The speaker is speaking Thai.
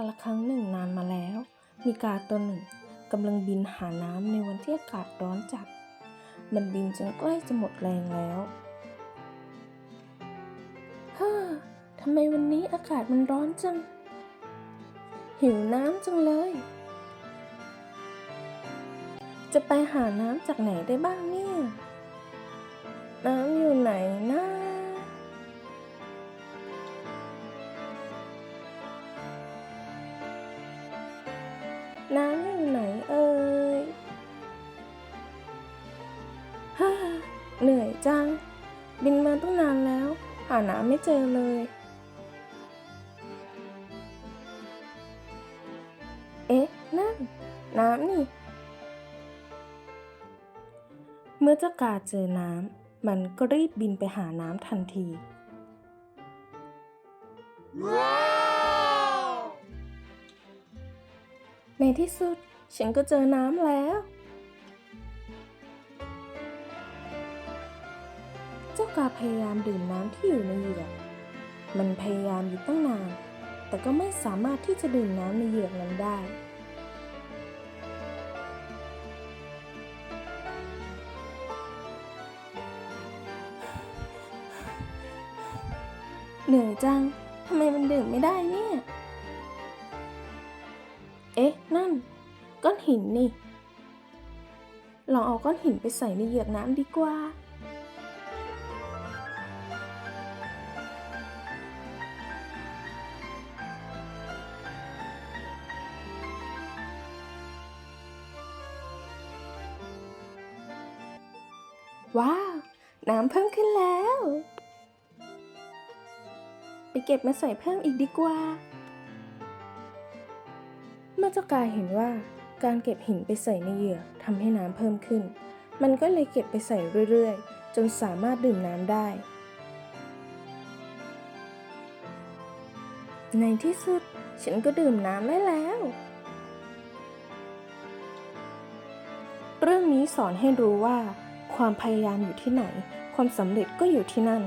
กลครั้งหนึ่งนานมาแล้ว มีกาตัวหนึ่งกำลังบินหาน้ำในวันที่อากาศร้อนจัด มันบินจนใกล้จะหมดแรงแล้วฮ่าทำไมวันนี้อากาศมันร้อนจัง หิวน้ำจังเลย จะไปหาน้ำจากไหนได้บ้างเนี่ย น้ำอยู่ไหนเอ่ยฮ่าเหนื่อยจัง บินมาตั้งนานแล้ว หาน้ำไม่เจอเลย เอ๊ะ นั่น น้ำนี่ เมื่อเจ้ากาเจอน้ำ มันก็รีบบินไปหาน้ำทันที ในที่สุดฉันก็เจอน้ำแล้ว เจ้ากาพยายามดื่มน้ำที่อยู่ในเหยือก มันพยายามอยู่ตั้งนาน แต่ก็ไม่สามารถที่จะดื่มน้ำในเหยือกนั้นได้ เหนื่อยจัง ทำไมมันดื่มไม่ได้เนี่ย อ๊ะ นั่น ก้อนหินนี่ ลองเอาก้อนหินไปใส่ในเหยือกน้ำดีกว่า ว้าว น้ำเพิ่มขึ้นแล้ว ไปเก็บมาใส่เพิ่มอีกดีกว่า เมื่อเจ้ากายเห็นว่าการเก็บหินไปใส่ในเหยื่อทำให้น้ำเพิ่มขึ้น มันก็เลยเก็บไปใส่เรื่อยๆ จนสามารถดื่มน้ำได้ ในที่สุดฉันก็ดื่มน้ำได้แล้ว เรื่องนี้สอนให้รู้ว่า ความพยายามอยู่ที่ไหน ความสำเร็จก็อยู่ที่นั่น